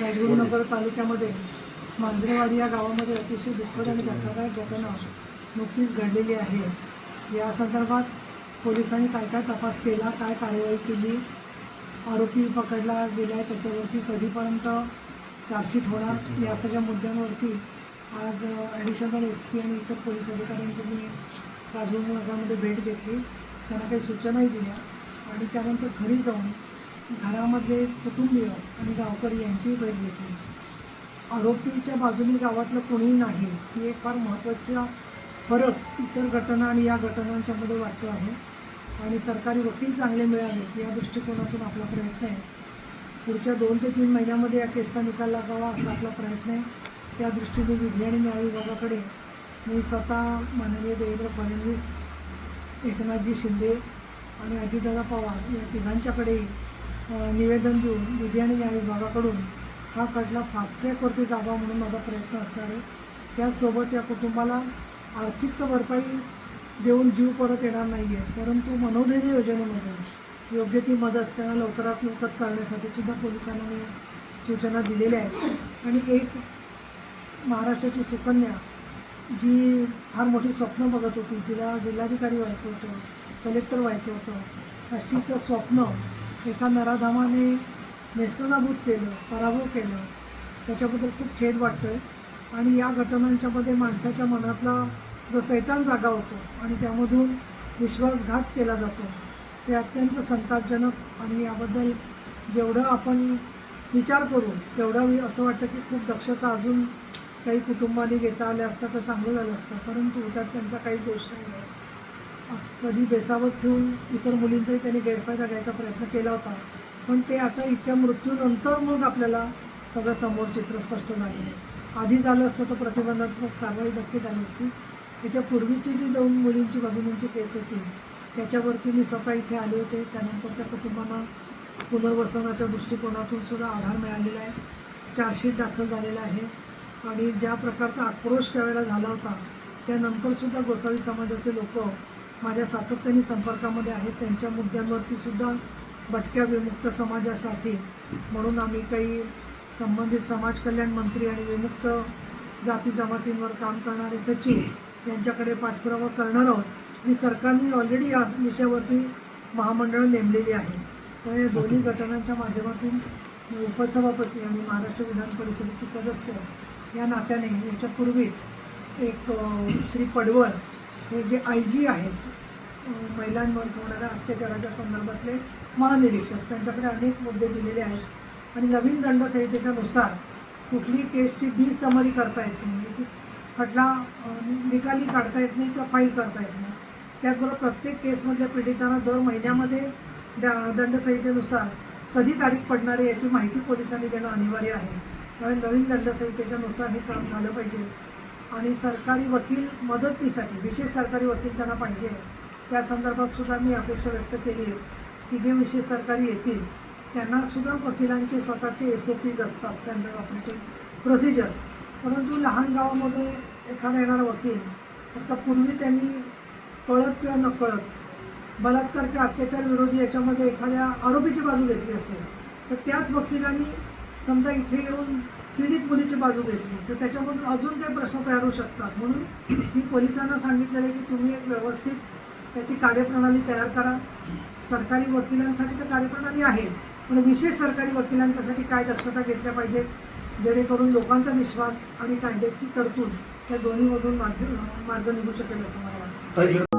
राजगुरुनगर तालुक्यामध्ये मांजरेवाडी या गावामध्ये अतिशय दुःखद आणि धक्कादायक घटना नुकतीच घडलेली आहे. या संदर्भात पोलिसांनी काय काय तपास केला काय कार्यवाही केली? आरोपी पकडला गेला आहे त्याच्यावरती कधीपर्यंत चार्जशीट होणार या सगळ्या मुद्द्यांवरती आज ॲडिशनल एस पी आणि इतर पोलीस अधिकाऱ्यांची मी वर्गामध्ये भेट घेतली. त्यांना काही सूचनाही दिल्या आणि त्यानंतर घरी जाऊन घरामध्ये कुटुंबीय आणि गावकरी यांचीही भेट घेतली. आरोपीच्या बाजूने गावातलं कोणीही नाही ही एक फार महत्त्वाचा फरक इतर घटना आणि या घटनांच्यामध्ये वाटतो आहे. आणि सरकारी वकील चांगले मिळाले या दृष्टिकोनातून आपला प्रयत्न आहे. पुढच्या दोन ते तीन महिन्यामध्ये या केसचा निकाल लागावा असा आपला प्रयत्न आहे. त्या दृष्टीने विधी आणि न्याय विभागाकडे मी स्वतः माननीय देवेंद्र फडणवीस एकनाथजी शिंदे आणि अजितदादा पवार या तिघांच्याकडे निवेदन देऊन विधी आणि न्याय विभागाकडून हा खटला फास्ट्रॅकवरती जावा म्हणून माझा प्रयत्न असणार आहे. त्याचसोबत या कुटुंबाला आर्थिक तर भरपाई देऊन जीव परत येणार नाही आहे परंतु मनोधैर्य योजनेमधून योग्य ती मदत त्यांना लवकरात लवकर करण्यासाठी सुद्धा पोलिसांना मी सूचना दिलेल्या आहेत. आणि एक महाराष्ट्राची सुकन्या जी फार मोठी स्वप्न बघत होती जिला जिल्हाधिकारी व्हायचं होतं कलेक्टर व्हायचं होतं अशीचं स्वप्न एका नराधामाने नेस्तनाभूत केलं पराभव केलं. त्याच्याबद्दल खूप खेद वाटतो आहे आणि या घटनांच्यामध्ये माणसाच्या मनातला जो सैतान जागा होतो आणि त्यामधून विश्वासघात केला जातो ते अत्यंत संतापजनक आणि याबद्दल जेवढं आपण विचार करू तेवढं मी असं वाटतं की खूप दक्षता अजून काही कुटुंबाने घेता आल्या असतात तर चांगलं झालं असतं. परंतु त्यात त्यांचा काही दोष नाही आहे. कधी बेसावत ठेवून इतर मुलींचाही त्यांनी गैरफायदा घ्यायचा प्रयत्न केला होता. पण ते आता इच्छा मृत्यूनंतर मग आपल्याला सगळं समोर चित्र स्पष्ट झालेलं आहे. आधी झालं असतं तर प्रतिबंधात्मक कारवाई नक्की झाली असती. त्याच्या पूर्वीची जी दोन मुलींची भगिनींची केस होती त्याच्यावरती मी स्वतः इथे आले होते. त्यानंतर त्या कुटुंबांना पुनर्वसनाच्या दृष्टिकोनातून सुद्धा आधार मिळालेला आहे. चार्जशीट दाखल झालेला आहे. आणि ज्या प्रकारचा आक्रोश त्यावेळेला झाला होता त्यानंतरसुद्धा गोसावी समाजाचे लोक माझ्या सातत्याने संपर्कामध्ये आहेत. त्यांच्या मुद्द्यांवरती सुद्धा भटक्या विमुक्त समाजासाठी म्हणून आम्ही काही संबंधित समाज कल्याण मंत्री आणि विमुक्त जाती जमातींवर काम करणारे सचिव यांच्याकडे पाठपुरावा करणार आहोत. आणि सरकारने ऑलरेडी या विषयावरती महामंडळं नेमलेली आहे. तर या दोन्ही घटनांच्या माध्यमातून उपसभापती आणि महाराष्ट्र विधान परिषदेचे सदस्य या नात्याने याच्यापूर्वीच एक श्री पडवळ हे जे आय जी आहेत महिलांवर होणाऱ्या अत्याचाराच्या संदर्भातले महानिरीक्षक त्यांच्याकडे अनेक मुद्दे दिलेले आहेत. आणि नवीन दंडसंहितेच्यानुसार कुठली केसची बी समरी करता येत खटला निकाली काढता येत नाही किंवा फाईल करता येत नाही. त्याचबरोबर प्रत्येक केसमधल्या पीडितांना दर महिन्यामध्ये द दंडसंहितेनुसार कधी तारीख पडणार आहे याची माहिती पोलिसांनी देणं अनिवार्य आहे. त्यामुळे नवीन दंडसंहितेच्यानुसार हे काम झालं पाहिजे. आणि सरकारी वकील मदतीसाठी विशेष सरकारी वकील त्यांना पाहिजे. त्या संदर्भात सुद्धा मी अपेक्षा व्यक्त केली आहे की जे विशेष सरकारी येतील त्यांना सुद्धा वकिलांचे स्वतःचे एस ओ पीज असतात स्टँडर्ड ऑपरेटिंग प्रोसिजर्स परंतु लहान गावामध्ये एखादा येणारा वकील फक्त पूर्वी त्यांनी कळत किंवा नकळत बलात्कार किंवा अत्याचार विरोधी याच्यामध्ये एखाद्या आरोपीची बाजू घेतली असेल तर त्याच वकिलांनी समजा इथे येऊन पीडित मुलीची बाजू घेतली तर त्याच्यामधून अजून काही प्रश्न तयार होऊ शकतात. म्हणून मी पोलिसांना सांगितलेलं आहे की तुम्ही एक व्यवस्थित त्याची कार्यप्रणाली तयार करा. सरकारी वकिलांसाठी तर कार्यप्रणाली आहे पण विशेष सरकारी वकिलांच्यासाठी काय दक्षता घेतल्या पाहिजेत? जेणेकरून लोकांचा विश्वास आणि कायद्याची तरतूद या दोन्हीमधून मार्ग मार्ग निघू शकेल असं मला वाटतं.